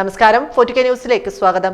നമസ്കാരം. ഫോർട്ടിക്ക ന്യൂസിലേക്ക് സ്വാഗതം.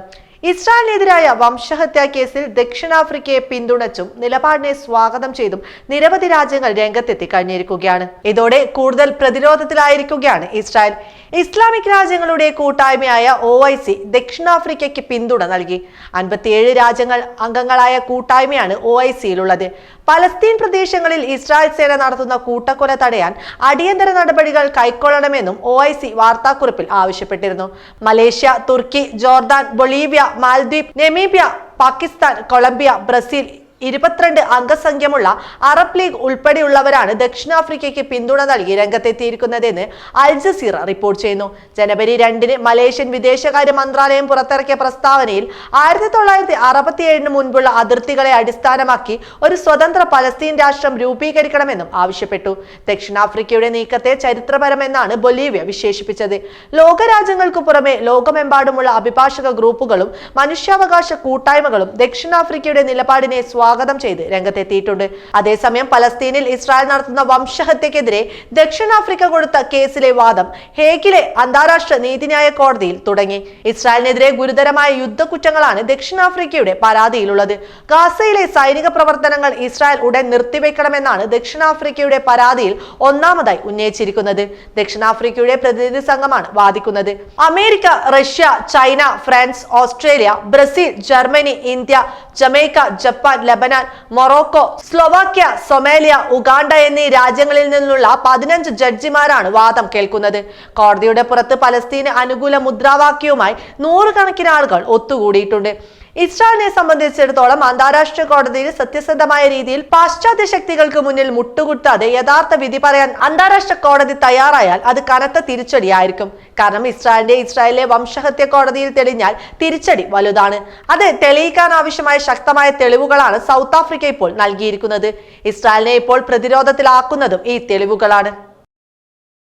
ഇസ്രായേലിനെതിരായ വംശഹത്യാ കേസിൽ ദക്ഷിണാഫ്രിക്കയെ പിന്തുണച്ചും നിലപാടിനെ സ്വാഗതം ചെയ്തും നിരവധി രാജ്യങ്ങൾ രംഗത്തെത്തി കഴിഞ്ഞിരിക്കുകയാണ്. ഇതോടെ കൂടുതൽ പ്രതിരോധത്തിലായിരിക്കുകയാണ് ഇസ്രായേൽ. ഇസ്ലാമിക് രാജ്യങ്ങളുടെ കൂട്ടായ്മയായ ഒ ഐ സി ദക്ഷിണാഫ്രിക്കയ്ക്ക് പിന്തുണ നൽകി. അൻപത്തിയേഴ് രാജ്യങ്ങൾ അംഗങ്ങളായ കൂട്ടായ്മയാണ് ഒ ഐ സിയിലുള്ളത് പലസ്തീൻ പ്രദേശങ്ങളിൽ ഇസ്രായേൽ സേന നടത്തുന്ന കൂട്ടക്കൊല തടയാൻ അടിയന്തര നടപടികൾ കൈക്കൊള്ളണമെന്നും ഒ ഐ സി വാർത്താക്കുറിപ്പിൽ ആവശ്യപ്പെട്ടിരുന്നു. Malaysia Turkey Jordan Bolivia Maldives Namibia Pakistan Colombia Brazil ഇരുപത്തിരണ്ട് അംഗസംഖ്യമുള്ള അറബ് ലീഗ് ഉൾപ്പെടെയുള്ളവരാണ് ദക്ഷിണാഫ്രിക്കയ്ക്ക് പിന്തുണ നൽകി രംഗത്തെത്തിയിരിക്കുന്നതെന്ന് അൽ ജസീറ റിപ്പോർട്ട് ചെയ്യുന്നു. ജനുവരി രണ്ടിന് മലേഷ്യൻ വിദേശകാര്യ മന്ത്രാലയം പുറത്തിറക്കിയ പ്രസ്താവനയിൽ ആയിരത്തി തൊള്ളായിരത്തി അറുപത്തിയേഴിന് മുൻപുള്ള അതിർത്തികളെ അടിസ്ഥാനമാക്കി ഒരു സ്വതന്ത്ര പലസ്തീൻ രാഷ്ട്രം രൂപീകരിക്കണമെന്നും ആവശ്യപ്പെട്ടു. ദക്ഷിണാഫ്രിക്കയുടെ നീക്കത്തെ ചരിത്രപരമെന്നാണ് ബൊലീവിയ വിശേഷിപ്പിച്ചത്. ലോകരാജ്യങ്ങൾക്കു പുറമെ ലോകമെമ്പാടുമുള്ള അഭിഭാഷക ഗ്രൂപ്പുകളും മനുഷ്യാവകാശ കൂട്ടായ്മകളും ദക്ഷിണാഫ്രിക്കയുടെ നിലപാടിനെ സ്വാഗതം ചെയ്ത് രംഗത്തെത്തിയിട്ടുണ്ട്. അതേസമയം പലസ്തീനിൽ ഇസ്രായേൽ നടത്തുന്ന വംശഹത്യക്കെതിരെ ദക്ഷിണാഫ്രിക്ക കൊടുത്ത കേസിലെ വാദം ഹേഗിലെ അന്താരാഷ്ട്ര നീതിന്യായ കോടതിയിൽ തുടങ്ങി. ഇസ്രായേലിനെതിരെ ഗുരുതരമായ യുദ്ധക്കുറ്റങ്ങളാണ് ദക്ഷിണാഫ്രിക്കയുടെ പരാതിയിലുള്ളത്. ഗാസയിലെ സൈനിക പ്രവർത്തനങ്ങൾ ഇസ്രായേൽ ഉടൻ നിർത്തിവെക്കണമെന്നാണ് ദക്ഷിണാഫ്രിക്കയുടെ പരാതിയിൽ ഒന്നാമതായി ഉന്നയിച്ചിരിക്കുന്നത്. ദക്ഷിണാഫ്രിക്കയുടെ പ്രതിനിധി സംഘമാണ് വാദിക്കുന്നത്. America Russia China France Australia Brazil Germany India Jamaica Japan Lebanon Morocco Slovakia Somalia Uganda എന്നീ രാജ്യങ്ങളിൽ നിന്നുള്ള പതിനഞ്ച് ജഡ്ജിമാരാണ് വാദം കേൾക്കുന്നത്. കോടതിയുടെ പുറത്ത് പലസ്തീന് അനുകൂല മുദ്രാവാക്യവുമായി നൂറുകണക്കിന് ആളുകൾ ഒത്തുകൂടിയിട്ടുണ്ട്. ഇസ്രായേലിനെ സംബന്ധിച്ചിടത്തോളം അന്താരാഷ്ട്ര കോടതിയിൽ സത്യസന്ധമായ രീതിയിൽ പാശ്ചാത്യ ശക്തികൾക്ക് മുന്നിൽ മുട്ടുകുത്താതെ യഥാർത്ഥ വിധി പറയാൻ അന്താരാഷ്ട്ര കോടതി തയ്യാറായാൽ അത് കനത്ത തിരിച്ചടിയായിരിക്കും. കാരണം ഇസ്രായേലിന്റെ ഇസ്രായേലിലെ വംശഹത്യ കോടതിയിൽ തെളിഞ്ഞാൽ തിരിച്ചടി വലുതാണ്. അത് തെളിയിക്കാൻ ആവശ്യമായ ശക്തമായ തെളിവുകളാണ് സൗത്ത് ആഫ്രിക്ക ഇപ്പോൾ നൽകിയിരിക്കുന്നത്. ഇസ്രായേലിനെ ഇപ്പോൾ പ്രതിരോധത്തിലാക്കുന്നതും ഈ തെളിവുകളാണ്.